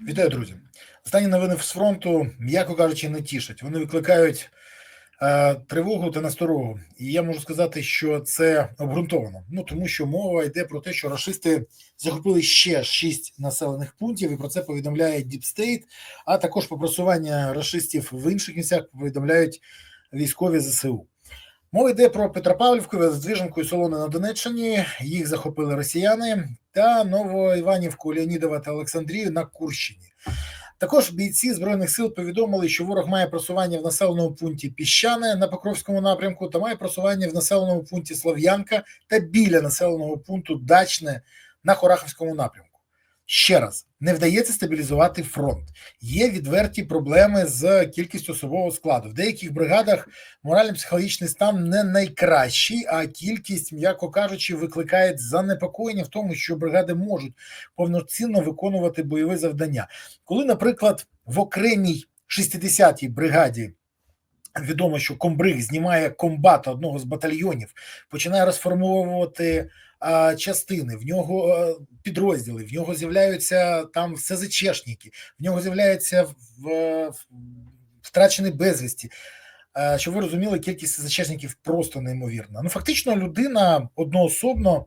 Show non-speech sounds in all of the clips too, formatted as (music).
Вітаю, друзі. Останні новини з фронту, м'яко кажучи, не тішать. Вони викликають е, тривогу та насторогу. І я можу сказати, що це обґрунтовано. Ну тому що мова йде про те, що рашисти захопили ще шість населених пунктів, і про це повідомляє Deep State, а також по просування рашистів в інших місцях повідомляють військові ЗСУ. Мова йде про Петропавлівку, Воздвиженку і Солони на Донеччині. Їх захопили росіяни та Новоіванівку, Леонідова та Олександрію на Курщині. Також бійці збройних сил повідомили, що ворог має просування в населеному пункті Піщане на Покровському напрямку та має просування в населеному пункті Слов'янка та біля населеного пункту Дачне на Хорахівському напрямку. Ще раз не вдається стабілізувати фронт. Є відверті проблеми з кількістю особового складу. В деяких бригадах морально-психологічний стан не найкращий, а кількість, м'яко кажучи, викликає занепокоєння в тому, що бригади можуть повноцінно виконувати бойові завдання. Коли, наприклад, в окремій 60-й бригаді. Відомо, що комбриг знімає комбата одного з батальйонів, починає розформовувати частини, в нього підрозділи, в нього з'являються там СЗЧшники, в нього з'являються в, в, втрачені безвісті. Щоб ви розуміли, кількість СЗЧшників просто неймовірна. Ну, фактично, людина одноособно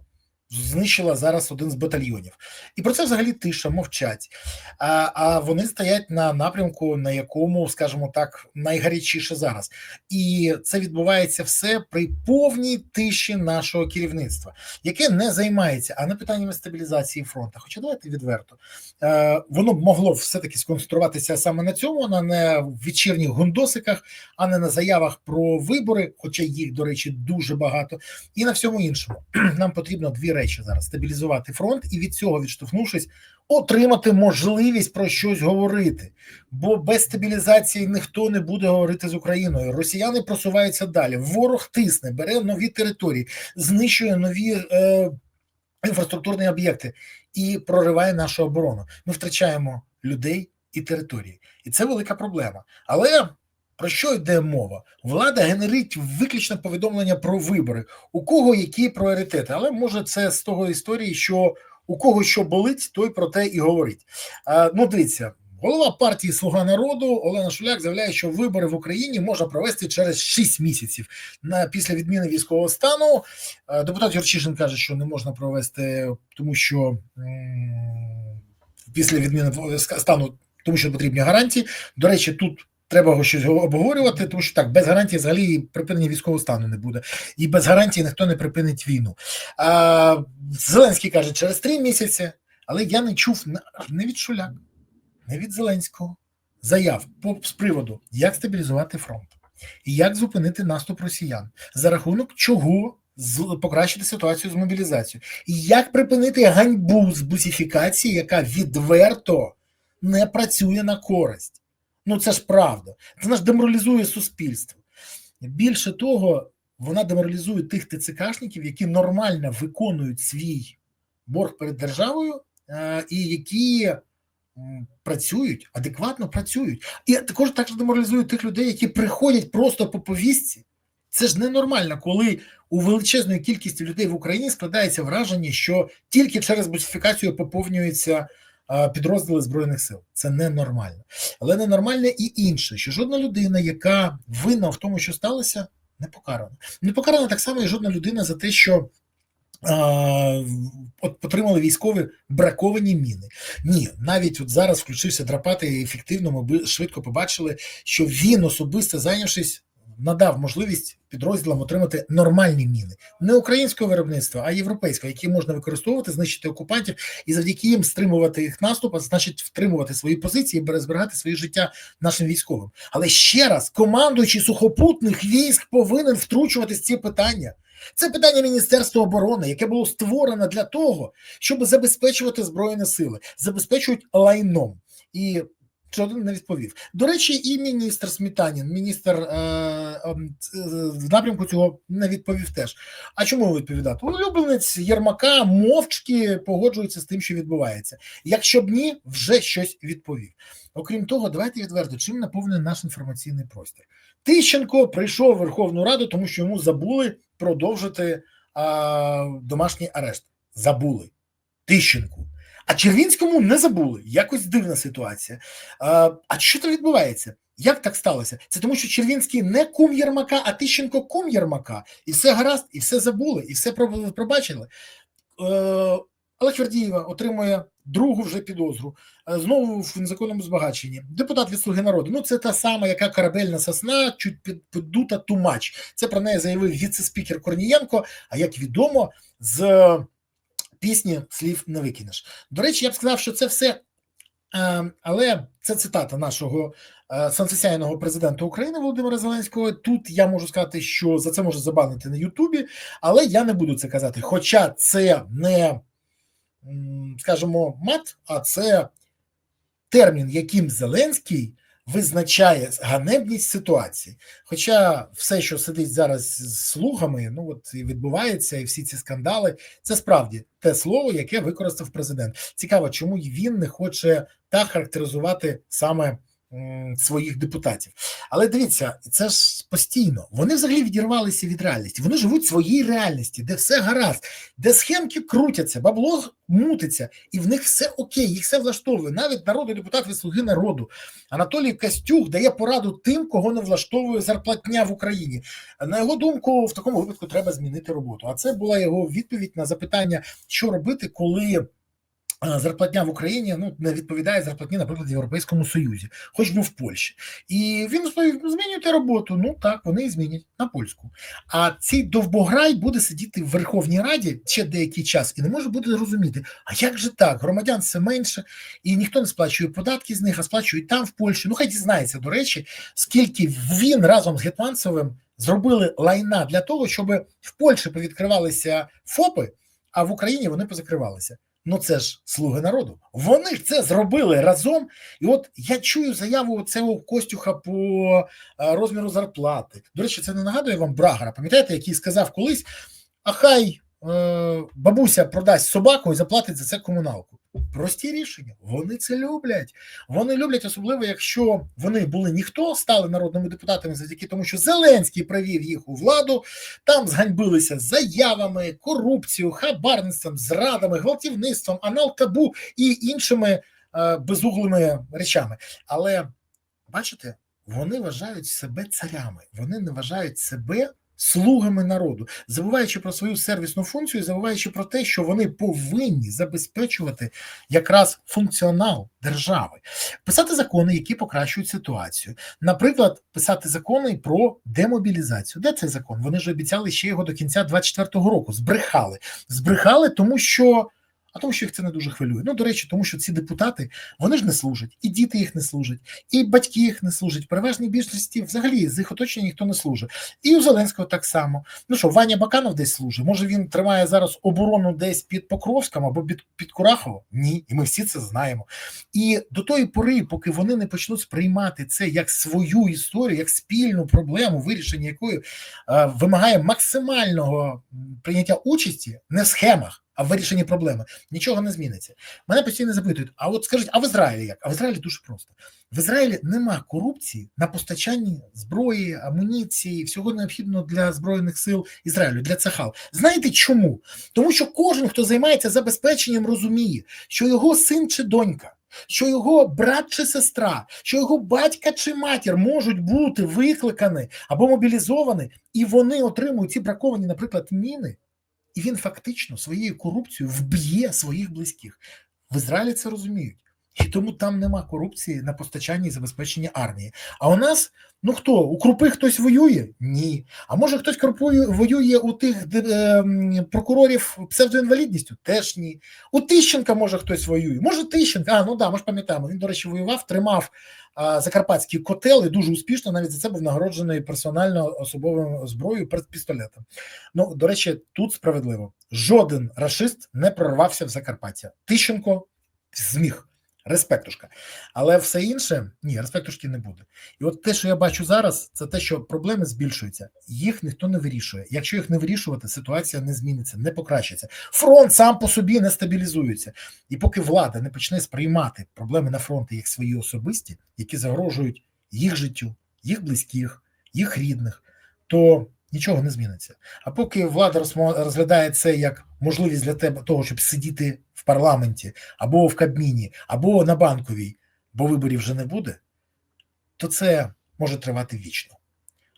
знищила зараз один з батальйонів. І про це взагалі тиша, мовчать. А а вони стоять на напрямку, на якому, скажімо так, найгарячіше зараз. І це відбувається все при повній тиші нашого керівництва, яке не займається а не питаннями стабілізації фронту. Хоча давайте відверто е, воно б могло все-таки сконцентруватися саме на цьому, а не в вечірніх гундосиках, а не на заявах про вибори, хоча їх, до речі, дуже багато, і на всьому іншому. (clears throat) Нам потрібно дві речі зараз: стабілізувати фронт і від цього відштовхнувшись, отримати можливість про щось говорити. Бо без стабілізації ніхто не буде говорити з Україною. Росіяни просуваються далі. Ворог тисне, бере нові території, знищує нові е, інфраструктурні об'єкти і прориває нашу оборону. Ми втрачаємо людей і території, і це велика проблема. Але про що йде мова? Влада генерить виключно повідомлення про вибори, у кого які пріоритети, але може це з того історії, що у кого що болить, той про те і говорить. А, Ну, дивіться, голова партії Слуга народу Олена Шуляк заявляє, що вибори в Україні можна провести через 6 місяців на після відміни військового стану. Депутат Юрчишин каже, що не можна провести, тому що після відміни стану, тому що потрібні гарантії. До речі, тут. Треба щось обговорювати, тому що так без гарантії взагалі припинення військового стану не буде, і без гарантії ніхто не припинить війну. А, Зеленський каже, через три місяці, але я не чув не від Шуляк, не від Зеленського заяв по з приводу, як стабілізувати фронт і як зупинити наступ росіян, за рахунок чого покращити ситуацію з мобілізацією, і як припинити ганьбу з бусифікації, яка відверто не працює на користь. Ну це ж правда. Це ж деморалізує суспільство. Більше того, вона деморалізує тих ТЦКшників, які нормально виконують свій борг перед державою, е, і які працюють, адекватно працюють. І також також деморалізує тих людей, які приходять просто по повістці. Це ж ненормально, коли у величезної кількості людей в Україні складається враження, що тільки через бусифікацію поповнюється підрозділи збройних сил. Це ненормально. Але ненормальне і інше, що жодна людина, яка винна в тому, що сталося, не покарана. Не покарана так само, і жодна людина за те, що. От Потримали військові браковані міни. Ні, навіть от зараз включився драпати ефективно. Ми швидко побачили, що він особисто зайнявшись надав можливість підрозділам отримати нормальні міни, не українського виробництва, а європейського, які можна використовувати, знищити окупантів і завдяки їм стримувати їх наступ, а значить втримувати свої позиції, і зберігати своє життя нашим військовим. Але ще раз, командуючий сухопутних військ повинен втручуватись ці питання. Це питання Міністерства оборони, яке було створено для того, щоб забезпечувати збройні сили, забезпечують лайном і Жоден не відповів. До речі, і міністр Смітанін, міністр е, в напрямку цього не відповів теж. А чому відповідати? Улюбленець Єрмака мовчки погоджується з тим, що відбувається. Якщо б ні, вже щось відповів. Окрім того, давайте відверто, чим наповнений наш інформаційний простір. Тищенко прийшов в Верховну Раду, тому що йому забули продовжити е, домашній арешт. Забули Тищенку. А Червінському не забули. Якось дивна ситуація. А, а що там відбувається? Як так сталося? Це тому, що Червінський не кум Єрмака, а Тищенко кум Єрмака. І все гаразд, і все забули, і все пробачили. Е, Олег Вердієва отримує другу вже підозру. Е, знову в незаконному збагаченні. Депутат від Слуги народу. Ну, це та сама, яка корабельна сосна, чуть піддута тумач. Це про неї заявив віце-спікер Корнієнко. А як відомо, з пісні слів не викинеш. До речі, я б сказав, що це все. Е, але це цитата нашого е, президента України Володимира Зеленського. Тут я можу сказати, що за це можна забанити на Ютубі, але я не буду це казати. Хоча це не скажімо, мат, а це термін, яким Зеленський визначає ганебність ситуації. Хоча все, що сидить зараз з слугами, ну от і відбувається, і всі ці скандали, це справді те слово, яке використав президент. Цікаво, чому він не хоче так характеризувати саме своїх депутатів. Але дивіться, це ж постійно. Вони взагалі відірвалися від реальності. Вони живуть в своїй реальності, де все гаразд, де схемки крутяться, бабло мутиться, і в них все окей, їх все влаштовує. Навіть народний депутат від слуги народу Анатолій Костюк дає пораду тим, кого не влаштовує зарплатня в Україні. На його думку, в такому випадку треба змінити роботу. А це була його відповідь на запитання, що робити, коли зарплатня в Україні ну не відповідає зарплатні, наприклад, в Європейському Союзі, хоч би в Польщі. І він розповів, змінюйте роботу. Ну так, вони і змінять на польську. А цей довбограй буде сидіти в Верховній Раді ще деякий час і не може бути зрозуміти, а як же так? Громадян все менше, і ніхто не сплачує податки з них, а сплачують там в Польщі. Ну хай дізнається, до речі, скільки він разом з Гетманцевим зробили лайна для того, щоб в Польщі повідкривалися ФОПи, а в Україні вони позакривалися. Ну це ж слуги народу. Вони ж це зробили разом. І от я чую заяву цього Костюха по е, розміру зарплати. До речі, це не нагадує вам Брагара. Пам'ятаєте, який сказав колись: а хай е, бабуся продасть собаку і заплатить за це комуналку. Прості рішення, вони це люблять. Вони люблять, особливо, якщо вони були ніхто, стали народними депутатами завдяки тому, що Зеленський привів їх у владу, там зганьбилися заявами, корупцією, хабарництвом, зрадами, гвалтівництвом, аналкабу і іншими е, безуглими речами. Але бачите, вони вважають себе царями, вони не вважають себе слугами народу, забуваючи про свою сервісну функцію, забуваючи про те, що вони повинні забезпечувати якраз функціонал держави, писати закони, які покращують ситуацію. Наприклад, писати закони про демобілізацію. Де цей закон? Вони ж обіцяли ще його до кінця 24-го року. Збрехали, збрехали, тому що а тому, що їх це не дуже хвилює. Ну, до речі, тому що ці депутати вони ж не служать, і діти їх не служать, і батьки їх не служать. Переважній більшості взагалі з їх оточення ніхто не служить. І у Зеленського так само. Ну що, Ваня Баканов десь служить? Може він тримає зараз оборону десь під Покровськом або під, під Курахово? Ні, і ми всі це знаємо. І до тої пори, поки вони не почнуть сприймати це як свою історію, як спільну проблему, вирішення якої е, вимагає максимального прийняття участі не в схемах а в вирішенні проблеми нічого не зміниться. Мене постійно запитують: а от скажіть, а в Ізраїлі як? А в Ізраїлі дуже просто. В Ізраїлі нема корупції на постачанні зброї, амуніції, всього необхідного для збройних сил Ізраїлю для цехал. Знаєте чому? Тому що кожен, хто займається забезпеченням, розуміє, що його син чи донька. Що його брат чи сестра, що його батька чи матір можуть бути викликані або мобілізовані, і вони отримують ці браковані, наприклад, міни і він фактично своєю корупцією вб'є своїх близьких. В Ізраїлі це розуміють. І тому там нема корупції на постачанні і забезпеченні армії. А у нас ну хто у крупи хтось воює? Ні. А може хтось крупує воює у тих е, прокурорів псевдоінвалідністю? Теж ні. У Тищенка може хтось воює. Може Тищенка, а ну да, ми ж пам'ятаємо. Він, до речі, воював, тримав а, закарпатський котел дуже успішно навіть за це був нагороджений персонально особовою зброєю перед пістолетом. Ну, до речі, тут справедливо. Жоден рашист не прорвався в Закарпаття. Тищенко зміг респектушка. Але все інше ні, респектушки не буде. І от те, що я бачу зараз, це те, що проблеми збільшуються, їх ніхто не вирішує. Якщо їх не вирішувати, ситуація не зміниться, не покращиться. Фронт сам по собі не стабілізується. І поки влада не почне сприймати проблеми на фронті як свої особисті, які загрожують їх життю, їх близьких, їх рідних, то нічого не зміниться. А поки влада розглядає це як можливість для тебе того, щоб сидіти в парламенті або в Кабміні, або на банковій, бо виборів вже не буде, то це може тривати вічно.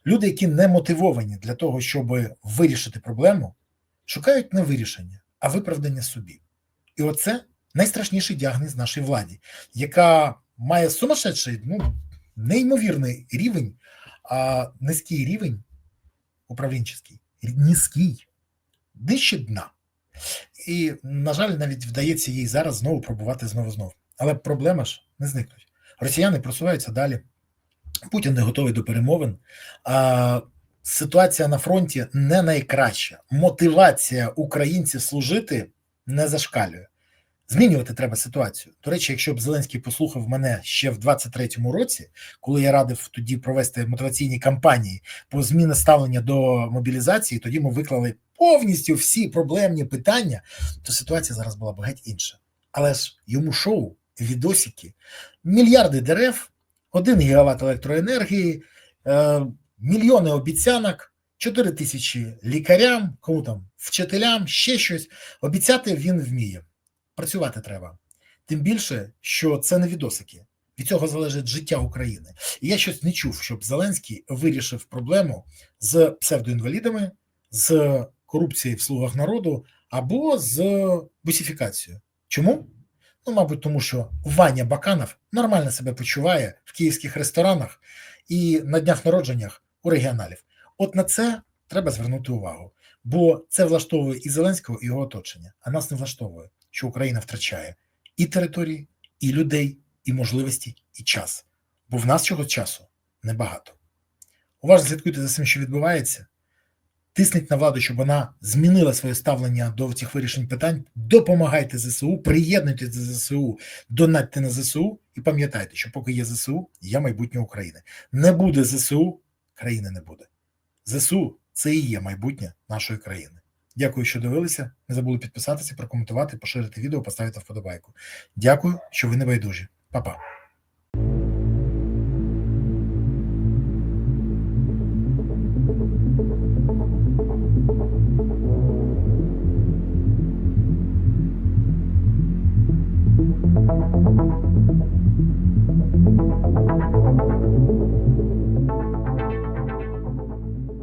Люди, які не мотивовані для того, щоб вирішити проблему, шукають не вирішення, а виправдання собі. І оце найстрашніший діагноз нашій владі, яка має сумасшедший, ну неймовірний рівень, а низький рівень управлінчий, низький, нижче дна. І, на жаль, навіть вдається їй зараз знову пробувати знову знову. Але проблема ж не зникнуть. Росіяни просуваються далі. Путін не готовий до перемовин. А Ситуація на фронті не найкраща. Мотивація українців служити не зашкалює. Змінювати треба ситуацію. До речі, якщо б Зеленський послухав мене ще в 23-му році, коли я радив тоді провести мотиваційні кампанії по зміни ставлення до мобілізації, тоді ми виклали повністю всі проблемні питання, то ситуація зараз була б геть інша. Але ж йому шоу, відосики, мільярди дерев, один гігават електроенергії, е, мільйони обіцянок. 4 тисячі лікарям, кому там вчителям, ще щось обіцяти він вміє працювати треба. Тим більше, що це не відосики. Від цього залежить життя України. І я щось не чув, щоб Зеленський вирішив проблему з псевдоінвалідами, з корупцією в слугах народу або з бусифікацією. Чому? Ну, мабуть, тому що Ваня Баканов нормально себе почуває в київських ресторанах і на днях народженнях у регіоналів. От на це треба звернути увагу, бо це влаштовує і Зеленського, і його оточення, а нас не влаштовує що Україна втрачає і території, і людей, і можливості, і час. Бо в нас цього часу небагато. Уважно слідкуйте за тим, що відбувається. Тисніть на владу, щоб вона змінила своє ставлення до цих вирішень питань. Допомагайте ЗСУ, приєднуйтесь до ЗСУ, донатьте на ЗСУ і пам'ятайте, що поки є ЗСУ, є майбутнє України. Не буде ЗСУ, країни не буде. ЗСУ це і є майбутнє нашої країни. Дякую, що дивилися. Не забули підписатися, прокоментувати, поширити відео, поставити вподобайку. Дякую, що ви не байдужі. Па-па.